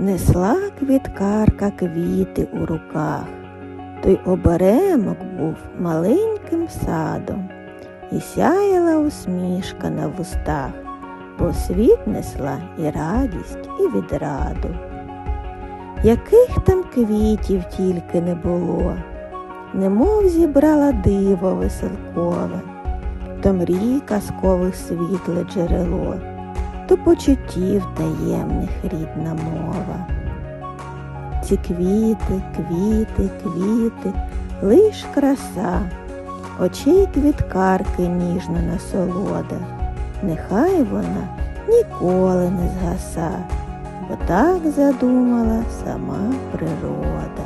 Несла квіткарка квіти у руках, той оберемок був маленьким садом, і сяяла усмішка на вустах, бо світ несла і радість, і відраду. Яких там квітів тільки не було, немов зібрала диво веселкове, то мрій казкових світле джерело, то почуттів таємних рідна мова. Ці квіти, квіти, квіти, лиш краса, очей квіткарки ніжна насолода, нехай вона ніколи не згаса, бо так задумала сама природа.